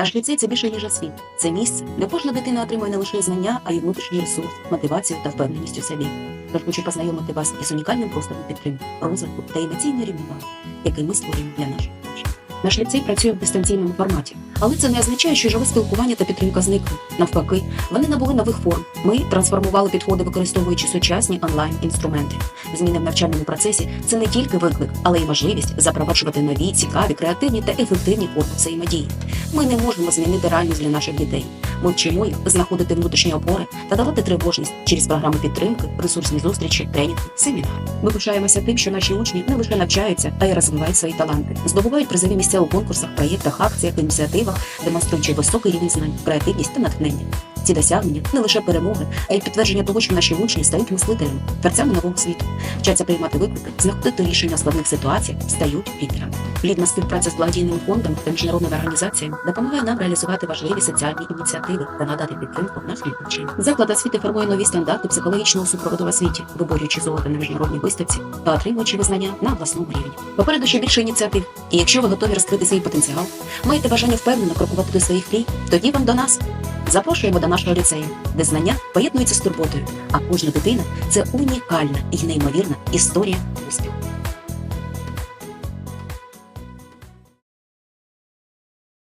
Наш ліцей це більше ніж освіт. Це місце, де кожна дитина отримує не лише знання, а й внутрішній ресурс, мотивацію та впевненість у собі. Тож хочу познайомити вас із унікальним простором підтримки, розвитку та емоційної рівноваги, який ми створюємо для наших. Наш ліцей працює в дистанційному форматі, але це не означає, що живе спілкування та підтримка зникли. Навпаки, вони набули нових форм. Ми трансформували підходи, використовуючи сучасні онлайн-інструменти. Зміни в навчальному процесі це не тільки виклик, але й можливість запроваджувати нові, цікаві, креативні та ефективні форми взаємодії. Ми не можемо змінити реальність для наших дітей. Ми вчимо їх знаходити внутрішні опори та давати тривожність через програми підтримки, ресурсні зустрічі, тренінги, семінари. Ми пишаємося тим, що наші учні не лише навчаються, а й розвивають свої таланти, здобувають призові місця у конкурсах, проєктах, акціях, ініціативах, демонструючи високий рівень знань, креативність та натхнення. Ці досягнення не лише перемоги, а й підтвердження того, що наші учні стають мислителями, творцями нового світу, вчаться приймати виклики, знаходити рішення складних ситуацій, стають лідерами. Плідна співпраця з благодійними фондами та міжнародними організаціями допомагає нам реалізувати важливі соціальні ініціативи та надати підтримку нашим учням. Заклад освіти формує нові стандарти психологічного супроводу в освіті, виборюючи золото на міжнародній виставці та отримуючи визнання на обласному рівні. Попереду ще більше ініціатив. І якщо ви готові розкрити свій потенціал, маєте бажання впевнено крокувати до своїх мрій, тоді вам до нас. Запрошуємо до нашого ліцею, де знання поєднуються з турботою, а кожна дитина це унікальна і неймовірна історія успіху.